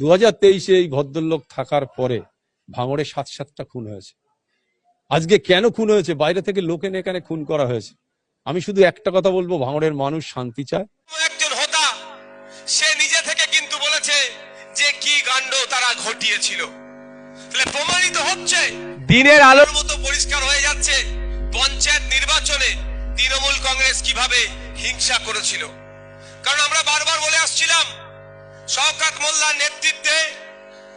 দু হাজার তেইশে এই ভদ্রলোক থাকার পরে ভাঙড়ে সাত সাতটা খুন হয়েছে। আজকে কেন খুন হয়েছে? বাইরে থেকে লোক এনে এখানে খুন করা হয়েছে। আমি শুধু একটা কথা বলব ভাঙড়ের মানুষ শান্তি চায়। একজন হোতা সে নিজে থেকে কিন্তু বলেছে যে কি কাণ্ড তারা ঘটিয়েছিল। তাহলে প্রমাণিত হচ্ছে দিনের আলোর মতো পরিষ্কার হয়ে যাচ্ছে পঞ্চায়েত নির্বাচনে তৃণমূল কংগ্রেস কীভাবে হিংসা করেছিল। কারণ আমরা বারবার বলে আসছিলাম শওকাত মোল্লার নেতৃত্বে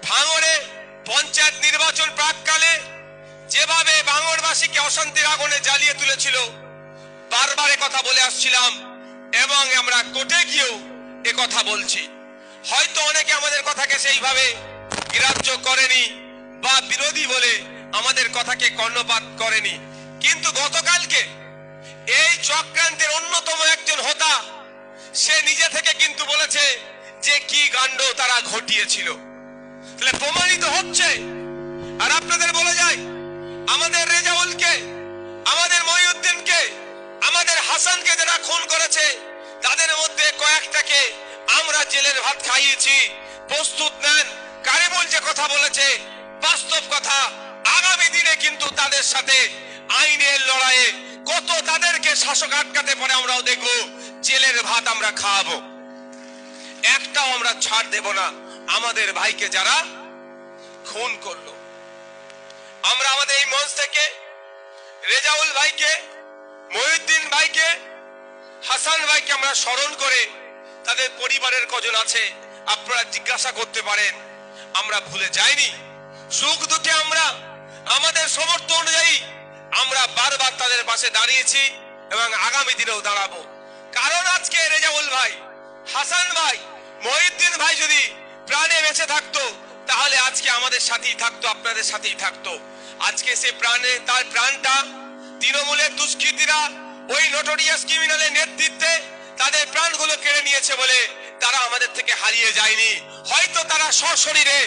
ভাঙড়ে পঞ্চায়েত নির্বাচন প্রাককালে যেভাবে ভাঙড়বাসীকে অশান্তির আগুনে জ্বালিয়ে তুলেছিল, বারবার কথা বলে আসছিলাম এবং আমরা কোর্টে গিয়েও এ কথা বলছি। হয়তো অনেকে আমাদের কথাকে সেইভাবে গ্রাহ্য করেনি বা বিরোধী বলে আমাদের কথাকে কর্ণপাত করেনি। কিন্তু গতকালকে এই চক্রান্তের অন্যতম একজন হোতা, সে নিজে থেকে কিন্তু বলেছে যে কি কাণ্ড তারা ঘটিয়েছিল। তাহলে প্রমাণিত হচ্ছে, আর আপনাদের বলে যায়, আমাদের রেজাউলকে, আমাদের মহিউদ্দিনকে, আমাদের হাসানকে যারা খুন করেছে, তাদের মধ্যে কয়েকটাকে আমরা জেলের ভাত খাইয়েছি। প্রস্তুত নেন, কারিমুল যে কথা বলেছে, বাস্তব কথা, আগামী দিনে কিন্তু তাদের সাথে আইনের লড়াইয়ে কত তাদেরকে শাসক আটকাতে পারে আমরাও দেখব, জেলের ভাত আমরা খাওয়াবো একটাও আমরা ছাড় দেব না। আমাদের ভাইকে যারা খুন করল। আমরা আমাদের এই মঞ্চ থেকে রেজাউল ভাইকে, মহিউদ্দিন ভাইকে, হাসান ভাইকে আমরা স্মরণ করে তাদের পরিবারের কজন আছে, আপনারা জিজ্ঞাসা করতে পারেন। আমরা ভুলে যাইনি। সুখ দুঃখে আমরা, আমাদের সমর্থ অনুযায়ী আমরা বারবার তাদের পাশে দাঁড়িয়েছি এবং আগামী দিনেও দাঁড়াবো। কারণ আজকে রেজাউল ভাই, হাসান ভাই মহিউদ্দিন ভাই যদি প্রাণে বেঁচে থাকতো, তাহলে আজকে আমাদের সাথেই থাকতো, আপনাদের সাথেই থাকতো। আজকে সে প্রাণে, তার প্রাণটা তৃণমূলের দুষ্কৃতীরা ওই নোটোরিয়াস ক্রিমিনালের নেতৃত্বে তাদের প্রাণগুলো কেড়ে নিয়েছে বলে তারা আমাদের থেকে হারিয়ে যায়নি। হয়তো তারা সশরীরে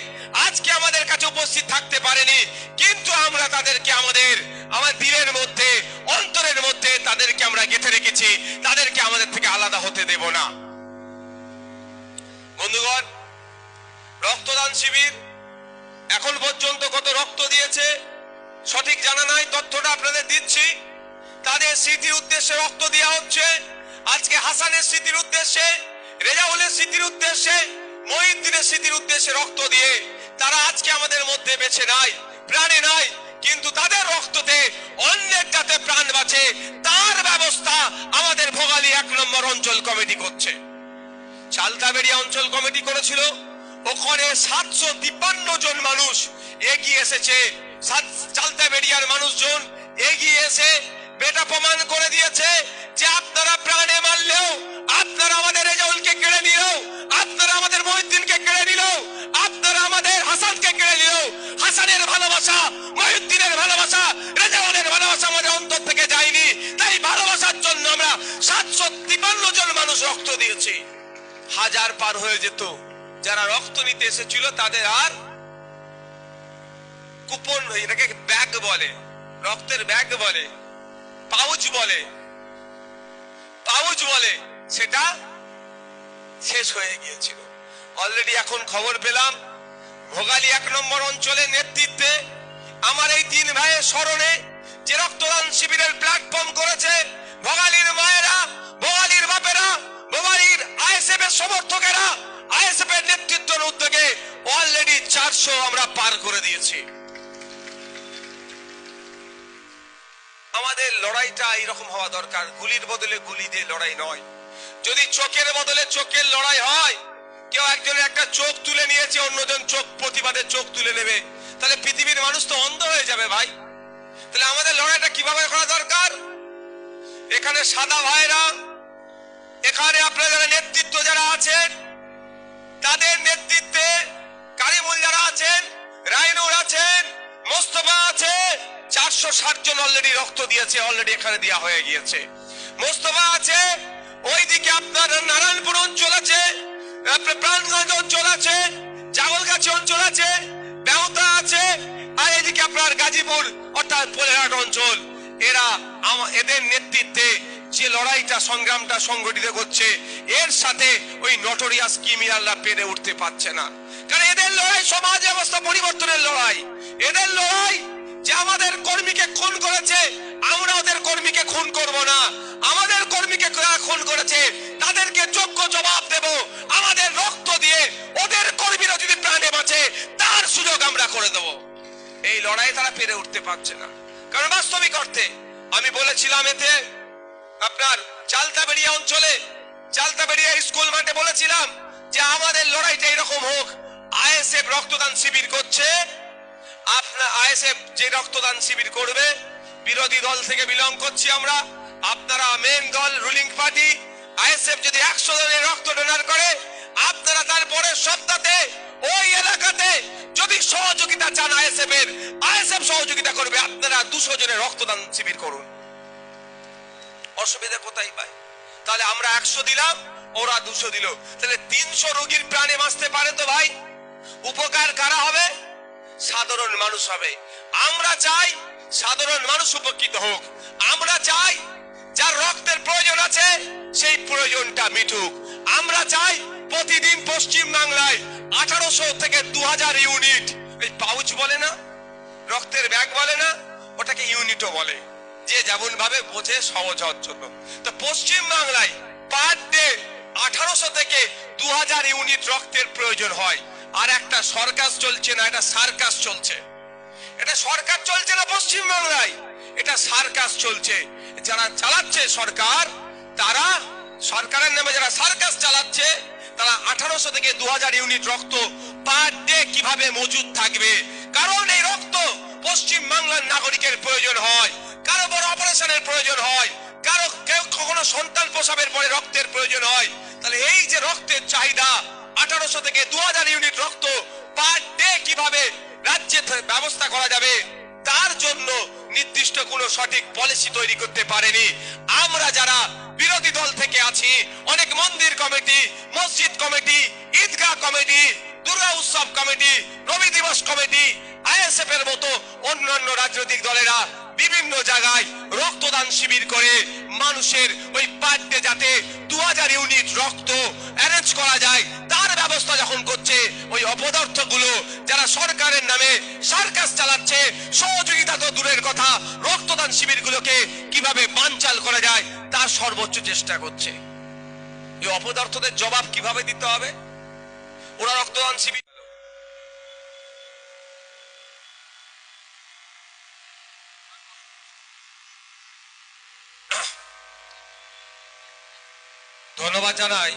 আজকে আমাদের কাছে উপস্থিত থাকতে পারেনি, কিন্তু আমরা তাদেরকে আমাদের, আমার দিলের মধ্যে, অন্তরের মধ্যে তাদেরকে আমরা গেঁথে রেখেছি। তাদেরকে আমাদের থেকে আলাদা হতে দেব না। বন্ধুগণ, রক্তদান শিবির এখন পর্যন্ত কত রক্ত দিয়েছে, সঠিক জানা নাই, তথ্যটা আপনাদের দিচ্ছি। তাদের স্মৃতির উদ্দেশ্যে রক্ত দেওয়া হচ্ছে। আজকে হাসানের স্মৃতির উদ্দেশ্যে, রেজাউলের স্মৃতির উদ্দেশ্যে, মহিউদ্দিনের স্মৃতির উদ্দেশ্যে রক্ত দিয়ে তারা আজকে আমাদের মধ্যে বেঁচে নাই প্রাণে নাই কিন্তু তাদের রক্ততে অন্যের যাতে প্রাণ বাঁচে, তার ব্যবস্থা আমাদের ভোগালী এক নম্বর অঞ্চল কমিটি করছে। চালতাবেড়িয়া অঞ্চল কমিটি করেছিল। ওখানে সাতশো তিপ্পান্ন জন মানুষ এগিয়ে এসেছে। চালতাবেড়িয়ার মানুষজন এগিয়ে এসে বেটা প্রমাণ করে দিয়েছে যে আপনারা প্রাণে মারলেও, আপনারা আমাদের রেজাউলকে কেড়ে নিলেও, আপনারা আমাদের মহিউদ্দিনকে কেড়ে নিলেও, আপনারা আমাদের হাসানকে কেড়ে নিলেও, হাসানের ভালোবাসা, মহিউদ্দিনের ভালোবাসা, রেজাউলের ভালোবাসা আমাদের অন্তর থেকে যায়নি। তাই ভালোবাসার জন্য আমরা সাতশো তিপ্পান্ন জন মানুষ রক্ত দিয়েছি। হাজার পার হয়ে যেত। যারা রক্ত নিতে এসেছিল, তাদের আর কুপন এটাকে ব্যাগ বলে। রক্তের ব্যাগ বলে। পাউচ বলে। পাউচ বলে। সেটা শেষ হয়ে গিয়েছিল। অলরেডি এখন খবর পেলাম, ভোগালী এক নম্বর অঞ্চলের নেতৃত্বে আমার এই তিন ভাইয়ের স্মরণে যে রক্তদান শিবিরের প্ল্যাটফর্ম করেছে ভোগালীর মায়েরা আইএসএফ সমর্থকেরা আইএসএফ এর নেতৃত্বের উদ্যোগে অলরেডি চারশো আমরা পার করে দিয়েছি। আমাদের লড়াইটা এরকম হওয়া দরকার। গুলির বদলে গুলি দিয়ে লড়াই নয়। যদি চোখের বদলে চোখের লড়াই হয়, কেউ একজনের একটা চোখ তুলে নিয়েছে, অন্যজন চোখ প্রতিবাদে চোখ তুলে নেবে। তাহলে পৃথিবীর মানুষ তো অন্ধ হয়ে যাবে ভাই। তাহলে আমাদের লড়াইটা কীভাবে করা দরকার? এখানে সাদা ভাইরা এখানে আপনার যারা নেতৃত্ব যারা আছেন, তাদের নেতৃত্বে কারিমুল যারা আছেন রাইনুর আছেন, মোস্তফা আছে, চারশো ষাট জন অলরেডি রক্ত দিয়েছে অলরেডি এখানে দেওয়া হয়ে গিয়েছে। মোস্তফা আছে, ওইদিকে আপনার নারায়ণপুর অঞ্চল আছে, আপনার প্রাণগঞ্জ অঞ্চল আছে চাগলগাছি অঞ্চল আছে বেহতা আছে, আর এদিকে আপনার গাজীপুর অর্থাৎ পোলেরহাট অঞ্চল। এরা এদের নেতৃত্বে যে লড়াইটা, সংগ্রামটা সংগঠিত করছে, এর সাথে ওই নটোরিয়াস ক্রিমিনালরা পেরে উঠতে পারছে না। কারণ এদের লড়াই সমাজ ব্যবস্থা পরিবর্তনের লড়াই। এদের লড়াই যে আমাদের কর্মীকে খুন করেছে, আমরা ওদের কর্মীকে খুন করব না। আমাদের কর্মীকে খুন করেছে, তাদেরকে যোগ্য জবাব দেব। আমাদের রক্ত দিয়ে ওদের কর্মীরা যদি প্রাণে বাঁচে, তার সুযোগ আমরা করে দেব। এই লড়াই তারা পেরে উঠতে পারছে না। কারণ বাস্তবিক অর্থে, আমি বলেছিলাম এতে আপনার চালতাবেড়িয়া অঞ্চলে, চালতাবেড়িয়া স্কুল মাঠে বলেছিলাম যে আমাদের লড়াইটা এরকম হোক, আইএসএফ রক্তদান শিবির করছে আপনার আইএসএফ যে রক্তদান শিবির করবে, বিরোধী দল থেকে বিলং করছি আমরা, আপনারা মেন দল রুলিং পার্টি আইএসএফ যদি একশো জনের রক্ত ডোনার করে, আপনারা তারপরে সপ্তাহে ওই এলাকাতে যদি সহযোগিতা চান আইএসএফ এর আইএসএফ সহযোগিতা করবে, আপনারা দুশো জনের রক্তদান শিবির করুন। অসুবিধা কোথায় পায় তাহলে আমরা একশো দিলাম, ওরা দুশো দিল। তাহলে তিনশো রোগীর প্রাণে বাঁচতে পারে তো ভাই? উপকার কারা হবে? সাধারণ মানুষ হবে। আমরা চাই সাধারণ মানুষ উপকৃত হোক। আমরা চাই যার রক্তের প্রয়োজন আছে, সেই প্রয়োজনটা মিটুক। আমরা চাই প্রতিদিন পশ্চিম বাংলায় আঠারোশো থেকে দু হাজার ইউনিট, এই পাউচ বলে না? রক্তের ব্যাগ বলে না? ওটাকে ইউনিটও বলে। যে যেমন ভাবে বোঝে সহজ হওয়ার জন্য। তো পশ্চিম বাংলায় পার ডে আঠারোশো থেকে দু হাজার ইউনিট রক্তের প্রয়োজন হয়। আর একটা সরকার চলছে না, এটা সার্কাস চলছে। এটা সরকার চলছে না পশ্চিম বাংলায়, এটা সার্কাস চলছে। যারা চালাচ্ছে সরকার, তারা সরকারের নামে যারা সার্কাস চালাচ্ছে, তারা আঠারোশো থেকে দু হাজার ইউনিট রক্ত পার ডে কীভাবে মজুদ থাকবে? কারণ এই রক্ত পশ্চিম বাংলার নাগরিকের প্রয়োজন হয়। কারও বড় অপারেশনের প্রয়োজন হয়, কারও কেউ কখনো সন্তান প্রসবের পরে রক্তের প্রয়োজন হয়। তাহলে এই যে রক্তের চাহিদা, আঠারোশো থেকে দু ইউনিট রক্ত পার ডে কীভাবে রাজ্যে ব্যবস্থা করা যাবে, তার জন্য নির্দিষ্ট কোনো সঠিক পলিসি তৈরি করতে পারেনি। আমরা যারা বিরোধী দল থেকে আছি, অনেক মন্দির কমিটি, মসজিদ কমিটি, ঈদগাহ কমিটি, দুর্গা উৎসব কমিটি, রবি দিবস কমিটি আইএসএফ এর মতো অন্যান্য রাজনৈতিক দলেরা বিভিন্ন জায়গায় রক্তদান শিবির করে মানুষের ওই পার্টে যাতে দু হাজার ইউনিট রক্ত অ্যারেঞ্জ করা যায়, তার ব্যবস্থা যখন করছে, ওই অপদার্থগুলো যারা সরকারের নামে সার্কাস চালাচ্ছে, সহযোগিতা তো দূরের কথা, রক্তদান শিবির গুলোকে কীভাবে বানচাল করা যায়, তার সর্বোচ্চ চেষ্টা করছে। এই অপদার্থদের জবাব কীভাবে দিতে হবে? ওরা রক্তদান শিবির ধন্যবাদ জানাই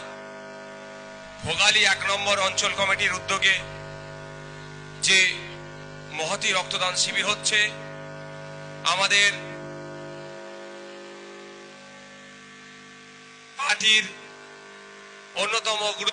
ভোগালী এক নম্বর অঞ্চল কমিটির উদ্যোগে যে মহতি রক্তদান শিবির হচ্ছে, আমাদের পার্টির অন্যতম গুরু